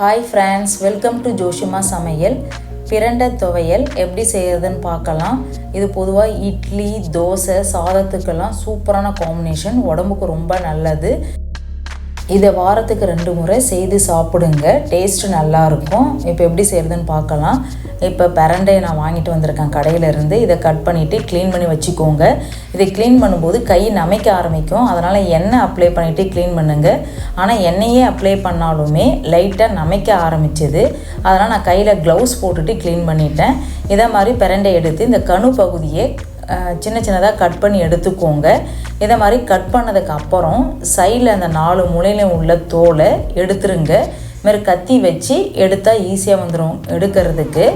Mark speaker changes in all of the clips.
Speaker 1: Hi friends welcome to Joshima சமையல் பிரண்டை துவையல் எப்படி செய்கிறதுன்னு பார்க்கலாம். இது பொதுவாக இட்லி தோசை சாதத்துக்கெல்லாம் சூப்பரான காம்பினேஷன் உடம்புக்கு ரொம்ப நல்லது. இதை வாரத்துக்கு ரெண்டு முறை செய்து சாப்பிடுங்க. டேஸ்ட்டு நல்லாயிருக்கும். இப்போ எப்படி செய்கிறதுன்னு பார்க்கலாம். இப்போ பெரண்டையை நான் வாங்கிட்டு வந்திருக்கேன் கடையிலேருந்து. இதை கட் பண்ணிவிட்டு க்ளீன் பண்ணி வச்சுக்கோங்க. இதை க்ளீன் பண்ணும்போது கை நமைக்க ஆரம்பிக்கும். அதனால் எண்ணெய் அப்ளை பண்ணிவிட்டு க்ளீன் பண்ணுங்கள் ஆனால் எண்ணெயே அப்ளை பண்ணாலுமே லைட்டாக நமைக்க ஆரம்பிச்சது. அதனால் நான் கையில் க்ளவுஸ் போட்டுட்டு க்ளீன் பண்ணிட்டேன். இதை மாதிரி பெரண்டை எடுத்து இந்த கணு பகுதியை சின்ன சின்னதாக கட் பண்ணி எடுத்துக்கோங்க. இதை மாதிரி கட் பண்ணதுக்கு அப்புறம் சைடில் அந்த நாலு மூலையிலும் உள்ள தோலை எடுத்துருங்க. இதுமாரி கத்தி வச்சு எடுத்தால் ஈஸியாக வந்துடும் எடுக்கிறதுக்கு.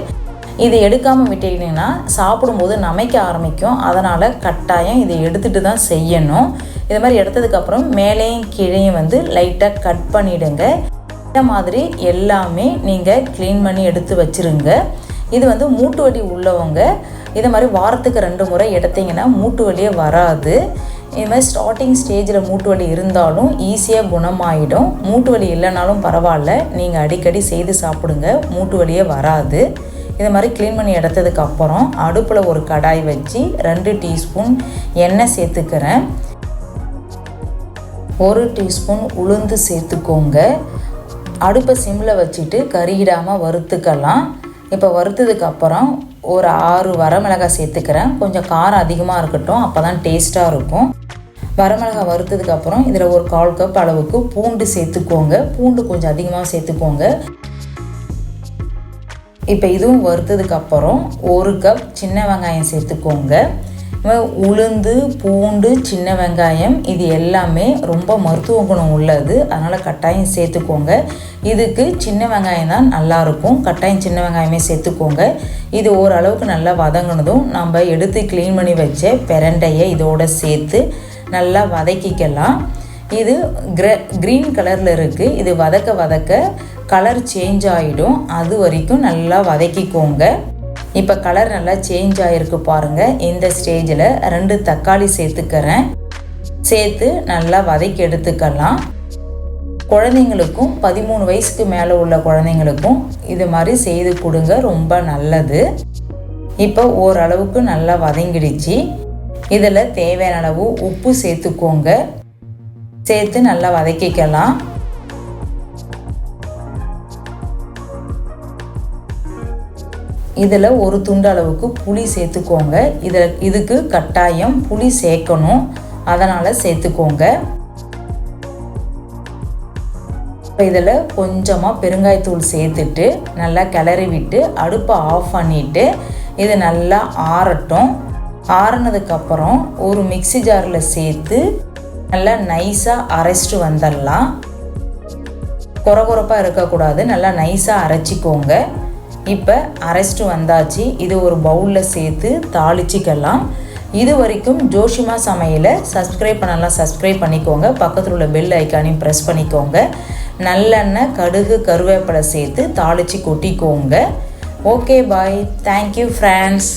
Speaker 1: இதை எடுக்காமல் விட்டீங்கன்னா சாப்பிடும்போது நமைக்க ஆரம்பிக்கும். அதனால் கட்டாயம் இதை எடுத்துகிட்டு தான் செய்யணும். இது மாதிரி எடுத்ததுக்கப்புறம் மேலேயும் கீழேயும் வந்து லைட்டாக கட் பண்ணிவிடுங்க இந்த மாதிரி எல்லாமே நீங்கள் க்ளீன் பண்ணி எடுத்து வச்சுருங்க. இது வந்து மூட்டு வலி உள்ளவங்க இதை மாதிரி வாரத்துக்கு ரெண்டு முறை எடுத்தீங்கன்னா மூட்டு வலியே வராது. இது மாதிரி ஸ்டார்டிங் ஸ்டேஜில் மூட்டு வலி இருந்தாலும் ஈஸியாக குணமாயிடும். மூட்டு வலி இல்லைனாலும் பரவாயில்ல. நீங்கள் அடிக்கடி செய்து சாப்பிடுங்க. மூட்டு வலியே வராது. இது மாதிரி க்ளீன் பண்ணி எடுத்ததுக்கு அப்புறம் அடுப்பில் ஒரு கடாய் வச்சு ரெண்டு டீஸ்பூன் எண்ணெய் சேர்த்துக்கிறேன். ஒரு டீஸ்பூன் உளுந்து சேர்த்துக்கோங்க. அடுப்பை சிம்மில் வச்சுட்டு கறியிடாமல் வறுத்துக்கலாம். இப்போ வறுத்ததுக்கு அப்புறம் ஒரு ஆறு வரமிளகாய் சேர்த்துக்கிறேன். கொஞ்சம் காரம் அதிகமாக இருக்கட்டும் அப்போ தான் டேஸ்ட்டாக இருக்கும். வரமிளகாய் வறுத்ததுக்கப்புறம் இதில் ஒரு கால் கப் அளவுக்கு பூண்டு சேர்த்துக்கோங்க. பூண்டு கொஞ்சம் அதிகமாக சேர்த்துக்கோங்க. இப்போ இதுவும் வறுத்ததுக்கப்புறம் ஒரு கப் சின்ன வெங்காயம் சேர்த்துக்கோங்க. உளுந்து பூண்டு சின்ன வெங்காயம் இது எல்லாமே ரொம்ப மருத்துவ குணம் உள்ளது. அதனால் கட்டாயம் சேர்த்துக்கோங்க. இதுக்கு சின்ன வெங்காயம் தான் நல்லாயிருக்கும். கட்டாயம் சின்ன வெங்காயமே சேர்த்துக்கோங்க. இது ஓரளவுக்கு நல்லா வதங்கினதும் நம்ம எடுத்து க்ளீன் பண்ணி வச்ச பெரண்டையை இதோடு சேர்த்து நல்லா வதக்கிக்கலாம். இது கிர க்ரீன் கலரில் இருக்குது இது வதக்க வதக்க கலர் சேஞ்ச் ஆகிடும் அது வரைக்கும் நல்லா வதக்கிக்கோங்க. இப்போ கலர் நல்லா சேஞ்ச் ஆகிருக்கு பாருங்கள் இந்த ஸ்டேஜில் ரெண்டு தக்காளி சேர்த்துக்கிறேன். சேர்த்து நல்லா வதக்கி எடுத்துக்கலாம். குழந்தைங்களுக்கும் பதிமூணு வயசுக்கு மேலே உள்ள குழந்தைங்களுக்கும் இது மாதிரி செய்து கொடுங்க ரொம்ப நல்லது. இப்போ ஓரளவுக்கு நல்லா வதங்கிடுச்சு. இதில் தேவையான அளவு உப்பு சேர்த்துக்கோங்க. சேர்த்து நல்லா வதக்கிக்கலாம். இதில் ஒரு துண்டு அளவுக்கு புளி சேர்த்துக்கோங்க. இதில் இதுக்கு கட்டாயம் புளி சேர்க்கணும். அதனால் சேர்த்துக்கோங்க. இப்போ இதில் கொஞ்சமாக பெருங்காயத்தூள் சேர்த்துட்டு நல்லா கிளறி விட்டு அடுப்பை ஆஃப் பண்ணிவிட்டு இது நல்லா ஆறட்டும். ஆறுனதுக்கப்புறம் ஒரு மிக்ஸி ஜாரில் சேர்த்து நல்லா நைஸாக அரைச்சிட்டு வந்துடலாம். குறகுறப்பாக இருக்கக்கூடாது. நல்லா நைஸாக அரைச்சிக்கோங்க. இப்போ அரைஸ்ட்டு வந்தாச்சு. இது ஒரு பவுலில் சேர்த்து தாளிச்சிக்கலாம். இது வரைக்கும் ஜோஷிமா சமையலை சப்ஸ்கிரைப் பண்ணலாம் சப்ஸ்கிரைப் பண்ணிக்கோங்க. பக்கத்தில் உள்ள பெல் ஐக்கானையும் ப்ரெஸ் பண்ணிக்கோங்க. நல்லெண்ணெய் கடுகு கருவேப்பிலை சேர்த்து தாளித்து கொட்டிக்கோங்க. Okay bye thank you friends